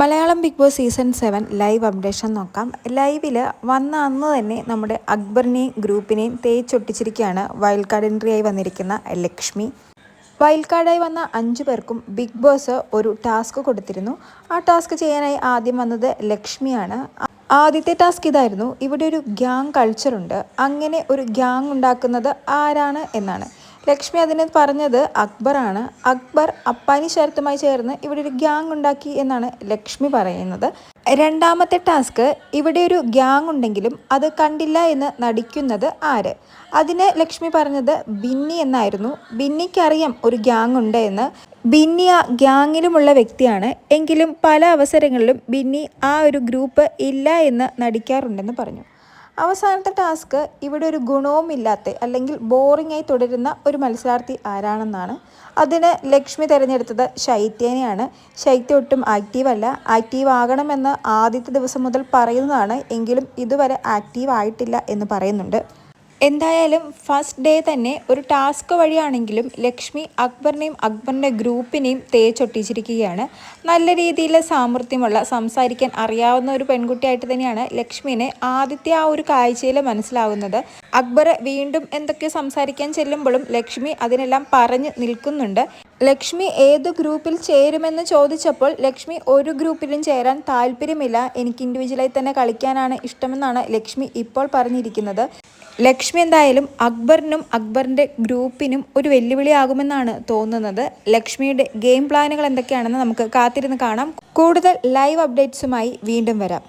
Malayalam Bigg Boss season seven live updation നോക്കാം. ലൈവിൽ വന്ന അന്ന് തന്നെ നമ്മുടെ അക്ബറിനെയും ഗ്രൂപ്പിനെയും തേച്ചൊട്ടിച്ചിരിക്കുകയാണ് വൈൽഡ് കാർഡ് എൻട്രി ആയി വന്നിരിക്കുന്ന ലക്ഷ്മി. വൈൽഡ് കാർഡായി വന്ന അഞ്ചു പേർക്കും ബിഗ് ബോസ് ഒരു ടാസ്ക് കൊടുത്തിരുന്നു. ആ ടാസ്ക് ചെയ്യാനായി ആദ്യം വന്നത് ലക്ഷ്മിയാണ്. ആദ്യത്തെ ടാസ്ക് ഇതായിരുന്നു. ഇവിടെ ഒരു ഗ്യാങ് കൾച്ചറുണ്ട്. അങ്ങനെ ഒരു ഗ്യാങ് ഉണ്ടാക്കുന്നത് ആരാണ് എന്നാണ്. ലക്ഷ്മി അതിന് പറഞ്ഞത് അക്ബറാണ്. അക്ബർ അപ്പാനി ശരത്തുമായി ചേർന്ന് ഇവിടെ ഒരു ഗ്യാങ് ഉണ്ടാക്കി എന്നാണ് ലക്ഷ്മി പറയുന്നത്. രണ്ടാമത്തെ ടാസ്ക് ഇവിടെ ഒരു ഗ്യാങ് ഉണ്ടെങ്കിലും അത് കണ്ടില്ല എന്ന് നടിക്കുന്നത് ആര്? അതിന് ലക്ഷ്മി പറഞ്ഞത് ബിന്നി എന്നായിരുന്നു. ബിന്നിക്കറിയാം ഒരു ഗ്യാങ് ഉണ്ട് എന്ന്. ബിന്നി ആ ഗ്യാങ്ങിലുമുള്ള വ്യക്തിയാണ്. എങ്കിലും പല അവസരങ്ങളിലും ബിന്നി ആ ഒരു ഗ്രൂപ്പ് ഇല്ല എന്ന് നടിക്കാറുണ്ടെന്ന് പറഞ്ഞു. അവസാനത്തെ ടാസ്ക് ഇവിടെ ഒരു ഗുണവുമില്ലാത്ത അല്ലെങ്കിൽ ബോറിംഗ് ആയി തുടരുന്ന ഒരു മത്സരാർത്ഥി ആരാണെന്നാണ്. അതിന് ലക്ഷ്മി തിരഞ്ഞെടുത്തത് ശൈത്യേനെയാണ്. ശൈത്യ ഒട്ടും ആക്റ്റീവ് അല്ല ആക്റ്റീവ് ആകണമെന്ന് ആദ്യത്തെ ദിവസം മുതൽ പറയുന്നതാണ്. എങ്കിലും ഇതുവരെ ആക്റ്റീവ് ആയിട്ടില്ല എന്ന് പറയുന്നുണ്ട്. എന്തായാലും ഫസ്റ്റ് ഡേ തന്നെ ഒരു ടാസ്ക് വഴിയാണെങ്കിലും ലക്ഷ്മി അക്ബറിനെയും അക്ബറിന്റെ ഗ്രൂപ്പിനെയും തേച്ചൊട്ടിച്ചിരിക്കുകയാണ്. നല്ല രീതിയിൽ സാമർഥ്യമുള്ള സംസാരിക്കാൻ അറിയാവുന്ന ഒരു പെൺകുട്ടിയായിട്ട് തന്നെയാണ് ലക്ഷ്മിനെ ആദ്യത്തെ ആ ഒരു കാഴ്ചയിൽ മനസ്സിലാവുന്നത്. അക്ബർ വീണ്ടും എന്തൊക്കെ സംസാരിക്കാൻ ചെല്ലുമ്പോഴും ലക്ഷ്മി അതിനെല്ലാം പറഞ്ഞ് നിൽക്കുന്നുണ്ട്. ലക്ഷ്മി ഏത് ഗ്രൂപ്പിൽ ചേരുമെന്ന് ചോദിച്ചപ്പോൾ ലക്ഷ്മി ഒരു ഗ്രൂപ്പിലും ചേരാൻ താല്പര്യമില്ല. എനിക്ക് ഇൻഡിവിജ്വലായി തന്നെ കളിക്കാനാണ് ഇഷ്ടമെന്നാണ് ലക്ഷ്മി ഇപ്പോൾ പറഞ്ഞിരിക്കുന്നത്. ലക്ഷ്മി എന്തായാലും അക്ബറിനും അക്ബറിന്റെ ഗ്രൂപ്പിനും ഒരു വെല്ലുവിളിയാകുമെന്നാണ് തോന്നുന്നത്. ലക്ഷ്മിയുടെ ഗെയിം പ്ലാനുകൾ എന്തൊക്കെയാണെന്ന് നമുക്ക് കാത്തിരുന്ന് കാണാം. കൂടുതൽ ലൈവ് അപ്ഡേറ്റ്സുമായി വീണ്ടും വരാം.